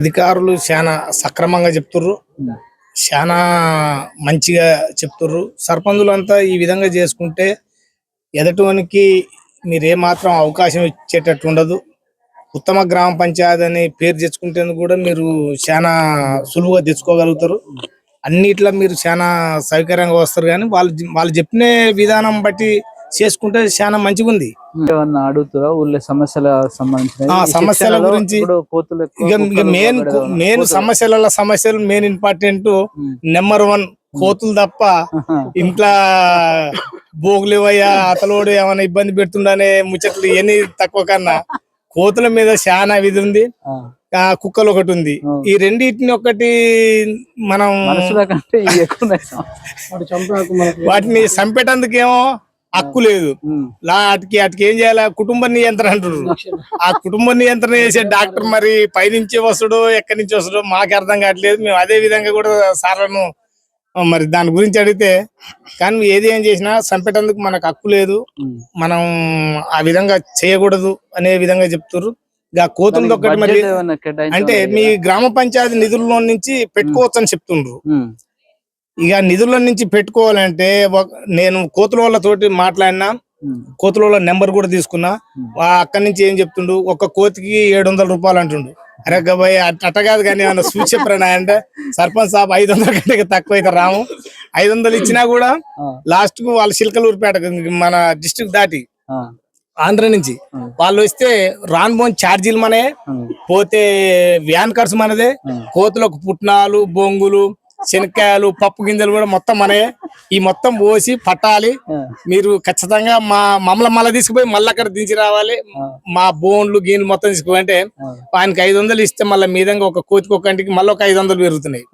అధికారులు చాలా సక్రమంగా చెప్తుర్రు. చాలా మంచిగా చెప్తుర్రు. సర్పంచులు అంతా ఈ విధంగా చేసుకుంటే ఎదటివానికి మీరు ఏమాత్రం అవకాశం ఇచ్చేటట్టు ఉండదు. ఉత్తమ గ్రామ పంచాయతీ అని పేరు తెచ్చుకుంటేందుకు కూడా మీరు చాలా సులువుగా తెచ్చుకోగలుగుతారు. అన్నిట్లో మీరు చాలా సౌకర్యంగా వస్తారు కానీ వాళ్ళు వాళ్ళు చెప్పిన విధానం బట్టి చేసుకుంటే చాలా మంచిగా ఉంది ఏమన్నా అడుగుతారా ఊళ్ళో సమస్యల సంబంధించిన ఆ, సమస్యల గురించి కోతులు ఇక మెయిన్ మెయిన్ సమస్యల సమస్యలు మెయిన్ ఇంపార్టెంట్. నెంబర్ వన్ కోతులు తప్ప. ఇంట్లో బోగులేవయ్యా అతలోడు ఏమైనా ఇబ్బంది పెడుతుండనే ముచ్చట్లు ఇవన్నీ తక్కువ కన్నా కోతుల మీద చాలా విధి ఉంది ఆ, కుక్కలు ఒకటి ఉంది. ఈ రెండింటిని ఒకటి మనం. వాటిని చంపేటందుకేమో హక్కు లేదు ఉమ్. వాటికి వాటికి ఏం చేయాలి కుటుంబ నియంత్రణ అంటున్నారు ఆ కుటుంబ నియంత్రణ చేసే డాక్టర్ మరి పైనుంచి వస్తాడో ఎక్కడి నుంచి వస్తాడో మాకు అర్థం కావట్లేదు మేము అదే విధంగా కూడా సార్లను మరి దాని గురించి అడిగితే కానీ ఏది ఏం చేసినా చంపేటందుకు మనకు హక్కు లేదు. మనం ఆ విధంగా చేయకూడదు అనే విధంగా చెప్తారు ఇక కోతులది ఒకటి మరి? అంటే మీ గ్రామ పంచాయతీ నిధుల్లో నుంచి పెట్టుకోవచ్చు అని చెప్తుండ్రు. ఇక నిధుల నుంచి పెట్టుకోవాలంటే ఒక- నేను కోతుల వాళ్ళతోటి మాట్లాడినా. కోతుల వాళ్ళ నెంబర్ కూడా తీసుకున్నా. అక్కడి నుంచి ఏం చెప్తుండు? ఒక్క కోతికి ఏడు వందల రూపాయలు అంటుండు. అరే గబాయ్ అట్- అట్ట కాదు కానీ ఏమన్నా సూచి చెప్పరా అంటే సర్పంచ్ సాబ్ ఐదు వందల కంటే తక్కువ అయితే రాము. ఐదు వందలు ఇచ్చినా కూడా లాస్ట్కు వాళ్ళ చిలకలూరుపేట మన డిస్ట్రిక్ట్ దాటి ఆంధ్ర నుంచి. వాళ్ళు వస్తే రాన్ బోన్ ఛార్జీలు మనే పోతే వ్యాన్ ఖర్చు మనదే. కోతులకు పుట్నాలు బొంగులు శనక్కాయలు పప్పు గింజలు కూడా మొత్తం మనయే. ఈ మొత్తం పోసి పట్టాలి. మీరు ఖచ్చితంగా మా మమ్మల్ని మళ్ళీ తీసుకుపోయి మళ్ళీ అక్కడ దించి రావాలి. మా బోన్లు గీన్లు మొత్తం తీసుకుపోయి ఆయనకి ఐదు వందలు ఇస్తే మళ్ళీ మీదంగా ఒక కోతికి ఒక కంటికి మళ్ళీ ఒక ఐదు వందలు పెరుగుతున్నాయి.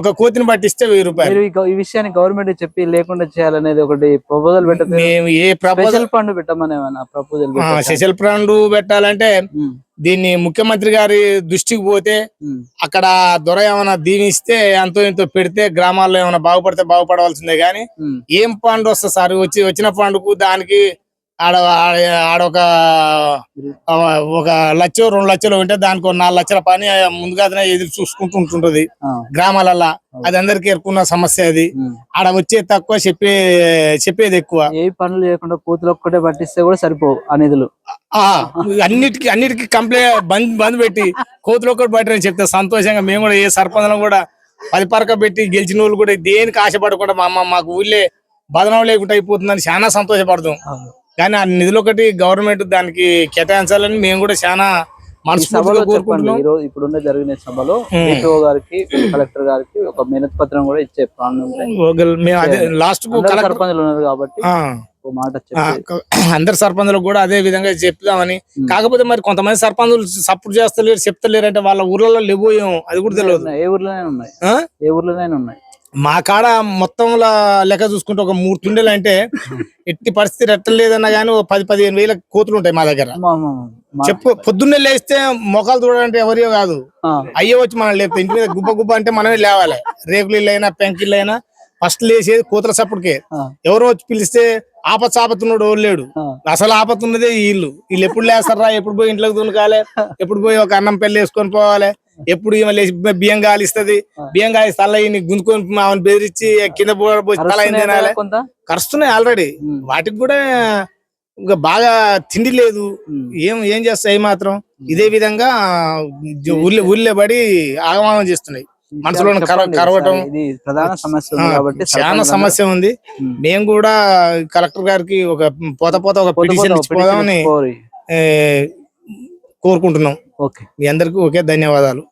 ఒక కోతిని బట్టి ఇస్తే వెయ్యి రూపాయలు. ఈ విషయాన్ని గవర్నమెంట్ చెప్పి లేకుండా చేయాలనేది ఒకటి ప్రపోజల్ పెట్టదు మేము ఏ ప్రపోజల్ ఫండ్ పెట్టమని ప్రపోజల్ స్పెషల్ ఫండ్ పెట్టాలంటే దీన్ని ముఖ్యమంత్రి గారి దృష్టికి పోతే అక్కడ దొర ఏమైనా దీవిస్తే అంతో ఇంతో పెడితే గ్రామాల్లో ఏమైనా బాగుపడితే బాగుపడవలసిందే గాని ఏం ఫండ్ వస్తుంది సార్? వచ్చి వచ్చిన ఫండ్కు దానికి ఆడ ఆడ- ఆడ ఒక లక్ష రెండు లక్షలు ఉంటే దానికి ఒక నాలుగు లక్షల పని ముందుగానే ఎదురు చూసుకుంటూ ఉంటుంటది గ్రామాలల్లో. అది అందరికీ ఎరుకున్న సమస్య అది. ఆడ వచ్చే తక్కువ చెప్పే చెప్పేది ఎక్కువ. ఏ పనులు చేయకుండా కూతురు ఒక్కటే పట్టిస్తే కూడా సరిపోవు ఆ నిధులు. అన్నిటికీ అన్నిటికీ కంప్లైంట్ బంద్ బంద్ పెట్టి కోతులు ఒకటి బయట చెప్తే సంతోషంగా మేము కూడా ఏ సర్పంచం కూడా పది పరక పెట్టి గెలిచిన వాళ్ళు కూడా దేనికి ఆశపడకుండా మా అమ్మ మాకు ఊళ్ళే బదనం లేకుండా అయిపోతుందని చాలా సంతోషపడతాం. కానీ ఆ నిధులు ఒకటి గవర్నమెంట్ దానికి కేటాయించాలని మేము కూడా చాలా సభలో చెప్పండి కోరుకుంటున్నాం. ఈ రోజు ఇప్పుడున్న జరిగిన సభలో. డిఓ గారికి కలెక్టర్ గారికి ఒక మినతి పత్రం కూడా ఇచ్చే అదే లాస్ట్ సర్పంచులు ఉన్నారు కాబట్టి మాట అందరు సర్పంచులకు కూడా అదే విధంగా చెప్తామని. కాకపోతే మరి కొంతమంది సర్పంచులు సపోర్ట్ చేస్తలేరు చెప్తలేరు అంటే వాళ్ళ ఊర్లలో లేవో ఏమో అది కూడా తెలియదు. ఏ ఊర్లోనే ఉన్నాయి? ఏ ఊర్లోనే ఉన్నాయి. మా కాడ మొత్తంలో లెక్క చూసుకుంటే ఒక మూడు తుండెలు అంటే ఎట్టి పరిస్థితి ఎట్టలేదన్నా కానీ ఓ పది పదిహేను వేల కోతులు ఉంటాయి మా దగ్గర. చెప్పు పొద్దున్నే లేస్తే మొఖాలు చూడాలంటే ఎవరియో కాదు. అయ్యే వచ్చి మనం లేపుతాం ఇంటి మీద గుబ్బ గుబ్బ అంటే మనమే లేవాలి. రేకులు ఇల్లు అయినా పెంకిళ్ళు అయినా ఫస్ట్ లేచేది కోతుల సప్పుడుకే. ఎవరో వచ్చి పిలిస్తే ఆపత్ ఆపత్తున్నాడు లేడు. అసలు ఆపత్తున్నదే ఇల్లు. వీళ్ళు ఎప్పుడు లేస్తారా? ఎప్పుడు పోయి ఇంట్లోకి దునకాలి ఎప్పుడు పోయి ఒక అన్నం పెళ్ళి వేసుకొని పోవాలి? ఎప్పుడు ఈమె లేచి బియ్యం గాలిస్తుంది? బియ్యం గాలిస్తే తల ఈయన గుంజుకొని ఆమెను బెదిరించి కింద పో- పోసి తల ఆయన అరుస్తున్నాయి తినాలి కరుస్తున్నాయి ఆల్రెడీ. వాటికి కూడా ఇంకా బాగా తిండి లేదు. ఏం ఏం చేస్తాయి మాత్రం ఇదే విధంగా ఊళ్ళో ఊళ్ళో పడి ఆగమానం చేస్తున్నాయి. చెప్పండి. కరవటం. ఇది ప్రధాన సమస్య ఉంది కాబట్టి చాలా సమస్య ఉంది. మేము కూడా కలెక్టర్ గారికి ఒక పోత పోత ఒక పిటిషన్ ఇచ్చిపోదామని కోరుకుంటున్నాం. ఓకే. మీ అందరికీ ఒకే ధన్యవాదాలు.